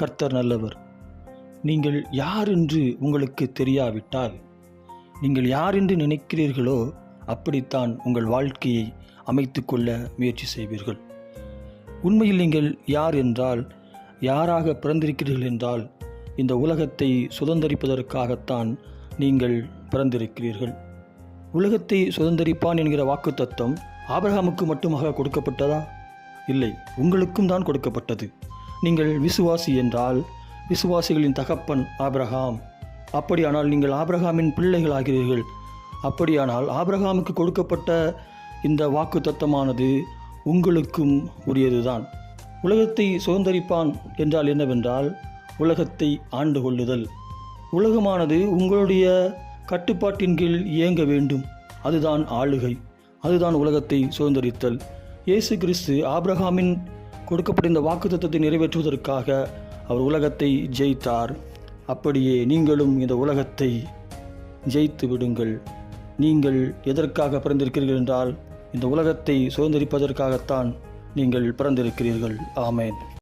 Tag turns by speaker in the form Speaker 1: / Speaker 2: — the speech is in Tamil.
Speaker 1: கர்த்தர் நல்லவர். நீங்கள் யார் என்று உங்களுக்கு தெரியாவிட்டால் நீங்கள் யார் என்று நினைக்கிறீர்களோ அப்படித்தான் உங்கள் வாழ்க்கையை அமைத்துக்கொள்ள முயற்சி செய்வீர்கள். உண்மையில் நீங்கள் யார் என்றால் யாராக பிறந்திருக்கிறீர்கள் என்றால் இந்த உலகத்தை சுதந்தரிப்பதற்காகத்தான் நீங்கள் பிறந்திருக்கிறீர்கள். உலகத்தை சுதந்தரிப்பான் என்கிற வாக்குத்தத்தம் ஆபிரகாமுக்கு மட்டுமாக கொடுக்கப்பட்டதா? இல்லை உங்களுக்கும் தான் கொடுக்கப்பட்டது. நீங்கள் விசுவாசி என்றால் விசுவாசிகளின் தகப்பன் ஆபிரகாம். அப்படியானால் நீங்கள் ஆபிரகாமின் பிள்ளைகளாகிறீர்கள். அப்படியானால் ஆபிரகாமுக்கு கொடுக்கப்பட்ட இந்த வாக்கு தத்தமானது உங்களுக்கும் உரியதுதான். உலகத்தை சுதந்தரிப்பான் என்றால் என்னவென்றால் உலகத்தை ஆண்டு கொள்ளுதல் உலகமானது உங்களுடைய கட்டுப்பாட்டின் கீழ் இயங்க வேண்டும். அதுதான் ஆளுகை. அதுதான் உலகத்தை சுதந்தரித்தல். இயேசு கிறிஸ்து ஆப்ரஹாமின் கொடுக்கப்பட்ட இந்த வாக்குத்தத்தத்தை நிறைவேற்றுவதற்காக அவர் உலகத்தை ஜெயித்தார். அப்படியே நீங்களும் இந்த உலகத்தை ஜெயித்து விடுங்கள். நீங்கள் எதற்காக பிறந்திருக்கிறீர்கள் என்றால் இந்த உலகத்தை சுதந்திரிப்பதற்காகத்தான் நீங்கள் பிறந்திருக்கிறீர்கள். ஆமேன்.